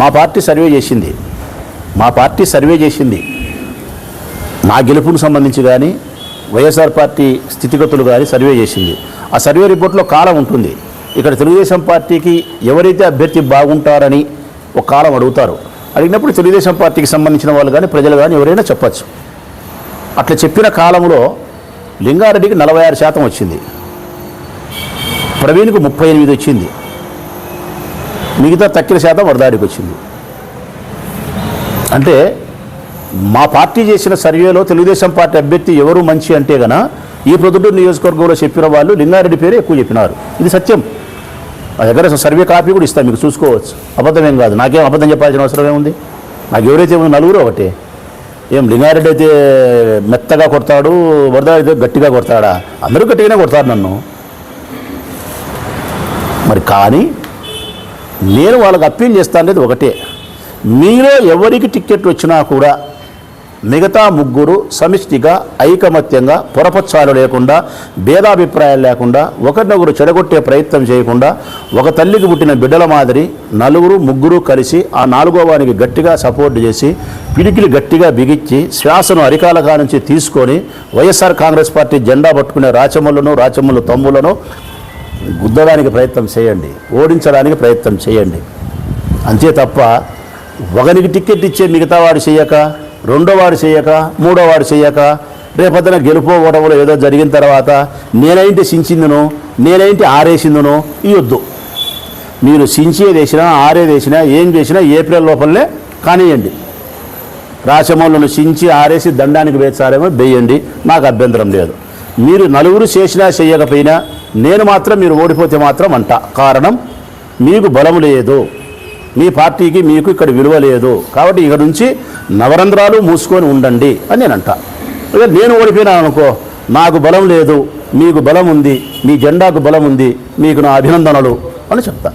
మా party survey చేసింది. మా పార్టీ సర్వే చేసింది. నా గెలుపుకు సంబంధించి కానీ వైఎస్ఆర్ పార్టీ స్థితిగతులు కానీ సర్వే చేసింది. ఆ సర్వే రిపోర్ట్లో కాలం ఉంటుంది. ఇక్కడ తెలుగుదేశం పార్టీకి ఎవరైతే అభ్యర్థి బాగుంటారని ఒక కాలం అడుగుతారు. అడిగినప్పుడు తెలుగుదేశం పార్టీకి సంబంధించిన వాళ్ళు కానీ ప్రజలు కానీ ఎవరైనా చెప్పచ్చు. అట్లా చెప్పిన కాలంలో లింగారెడ్డికి నలభై ఆరు శాతం వచ్చింది. ప్రవీణ్కు ముప్పై ఎనిమిది వచ్చింది. మిగతా తక్కిన శాతం వరదాడికి వచ్చింది. అంటే మా పార్టీ చేసిన సర్వేలో తెలుగుదేశం పార్టీ అభ్యర్థి ఎవరు మంచి అంటే గన ఈ ప్రొద్దుటూరు నియోజకవర్గంలో చెప్పిన వాళ్ళు లింగారెడ్డి పేరే ఎక్కువ చెప్పినారు. ఇది సత్యం. మా దగ్గర సర్వే కాపీ కూడా ఇస్తాను మీకు చూసుకోవచ్చు. అబద్ధమేం కాదు. నాకేం అబద్ధం చెప్పాల్సిన అవసరం ఏముంది? నాకు ఎవరైతే ఏమో నలుగురు ఒకటే. ఏం లింగారెడ్డి అయితే మెత్తగా కొడతాడు వరద అయితే గట్టిగా కొడతాడా? అందరూ గట్టిగానే కొడతారు నన్ను. మరి కానీ నేను వాళ్ళకి అప్పీల్ చేస్తానేది ఒకటే. మీలో ఎవరికి టికెట్ వచ్చినా కూడా మిగతా ముగ్గురు సమిష్టిగా ఐకమత్యంగా పొరపచ్చాలు లేకుండా భేదాభిప్రాయాలు లేకుండా ఒకరినొకరు చెడగొట్టే ప్రయత్నం చేయకుండా ఒక తల్లికి పుట్టిన బిడ్డల మాదిరి నలుగురు ముగ్గురు కలిసి ఆ నాలుగో వానికి గట్టిగా సపోర్ట్ చేసి పిడికిలి గట్టిగా బిగించి శ్వాసను అరికాలగా నుంచి తీసుకొని వైఎస్ఆర్ కాంగ్రెస్ పార్టీ జెండా పట్టుకునే రాచమ్మలను రాచమ్మలు తమ్ములను గుద్దడానికి ప్రయత్నం చేయండి ఓడించడానికి ప్రయత్నం చేయండి. అంతే తప్ప ఒకరికి టికెట్ ఇచ్చే మిగతా వాడు చేయక రెండో వాడు చేయక మూడో వాడు చేయక రేపొద్దున గెలుపో ఓటములో ఏదో జరిగిన తర్వాత నేనైంటి సించిందును నేనైంటి ఆరేసిందును ఇవద్దు మీరు సించేదేసినా ఆరేదేసినా ఏం చేసినా ఏప్రిల్ లోపలనే కానియండి. రాచమౌళ్ళను సించి ఆరేసి దండానికి వేచారేమో వేయండి. నాకు అభ్యంతరం లేదు. మీరు నలుగురు చేసినా చేయకపోయినా నేను మాత్రం మీరు ఓడిపోతే మాత్రం అంట. కారణం మీకు బలం లేదు. మీ పార్టీకి మీకు ఇక్కడ విలువ లేదు. కాబట్టి ఇక నుంచి నవరంధ్రాలు మూసుకొని ఉండండి అని నేను అంట నేను ఓడిపోయినాను అనుకో నాకు బలం లేదు మీకు బలం ఉంది మీ జెండాకు బలం ఉంది మీకు నా అభినందనలు అని చెప్తా.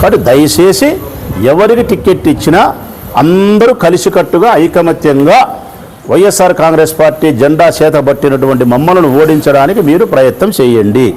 కాబట్టి దయచేసి ఎవరికి టికెట్ ఇచ్చినా అందరూ కలిసికట్టుగా ఐకమత్యంగా వైఎస్ఆర్ కాంగ్రెస్ పార్టీ జెండా చేతబట్టినటువంటి మమ్మలను ఓడించడానికి మీరు ప్రయత్నం చేయండి.